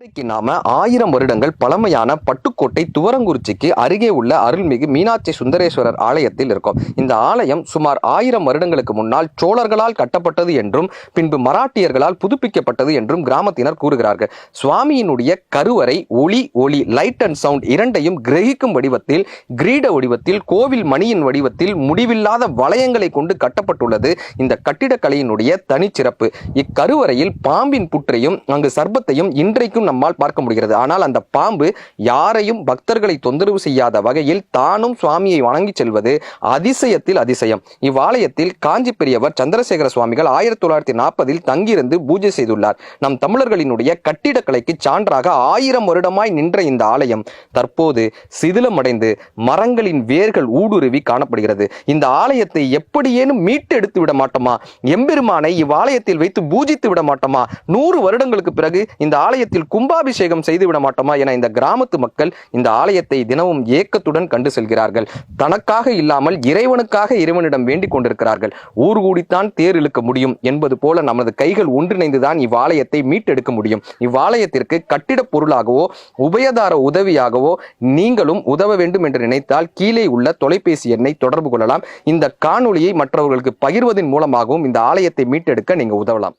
இன்றைக்கு நாம ஆயிரம் வருடங்கள் பழமையான பட்டுக்கோட்டை துவரங்குறிச்சிக்கு அருகே உள்ள அருள்மிகு மீனாட்சி சுந்தரேஸ்வரர் ஆலயத்தில் இருக்கும். இந்த ஆலயம் சுமார் ஆயிரம் வருடங்களுக்கு முன்னால் சோழர்களால் கட்டப்பட்டது என்றும் பின்பு மராட்டியர்களால் புதுப்பிக்கப்பட்டது என்றும் கிராமத்தினர் கூறுகிறார்கள். சுவாமியினுடைய கருவறை ஒளி ஒளி லைட் அண்ட் சவுண்ட் இரண்டையும் கிரகிக்கும் வடிவத்தில் கிரீட வடிவத்தில் கோவில் மணியின் வடிவத்தில் முடிவில்லாத வளையங்களை கொண்டு கட்டப்பட்டுள்ளது. இந்த கட்டிடக்கலையினுடைய தனிச்சிறப்பு. இக்கருவறையில் பாம்பின் புற்றையும் அங்கு சர்பத்தையும் இன்றைக்கும் நம்மால் பார்க்க முடிகிறது. ஆனால் அந்த பாம்பு யாரையும் பக்தர்களை தொந்தரவு செய்யாத வகையில் தானும் சுவாமியை வணங்கி செல்வது அதிசயத்தில் அதிசயம். இவ்வாலயத்தில் காஞ்சி பெரியவர் சந்திரசேகர சுவாமிகள் ஆயிரத்தி தொள்ளாயிரத்தி நாற்பதில் தங்கியிருந்து பூஜை செய்துள்ளார். நம் தமிழர்களினுடைய கட்டிடக்கலைக்கு சான்றாக ஆயிரம் வருடமாய் நின்ற இந்த ஆலயம் தற்போது சிதிலமடைந்து மரங்களின் வேர்கள் ஊடுருவி காணப்படுகிறது. இந்த ஆலயத்தை எப்படியேனும் மீட்டு எடுத்து விட மாட்டோமா? எம்பெருமானை இவ்வாலயத்தில் வைத்து பூஜித்து விட மாட்டோமா? நூறு வருடங்களுக்கு பிறகு இந்த ஆலயத்தில் கும்பாபிஷேகம் செய்துவிட மாட்டோமா என இந்த கிராமத்து மக்கள் இந்த ஆலயத்தை தினமும் ஏக்கத்துடன் கண்டு செல்கிறார்கள். தனக்காக இல்லாமல் இறைவனுக்காக இறைவனிடம் வேண்டிக் கொண்டிருக்கிறார்கள். ஊர் கூடித்தான் தேர் இழுக்க முடியும் என்பது போல நமது கைகள் ஒன்றிணைந்துதான் இவ்வாலயத்தை மீட்டெடுக்க முடியும். இவ்வாலயத்திற்கு கட்டிட பொருளாகவோ உபயதார உதவியாகவோ நீங்களும் உதவ வேண்டும் என்று நினைத்தால் கீழே உள்ள தொலைபேசி எண்ணை தொடர்பு கொள்ளலாம். இந்த காணொளியை மற்றவர்களுக்கு பகிர்வதன் மூலமாகவும் இந்த ஆலயத்தை மீட்டெடுக்க நீங்க உதவலாம்.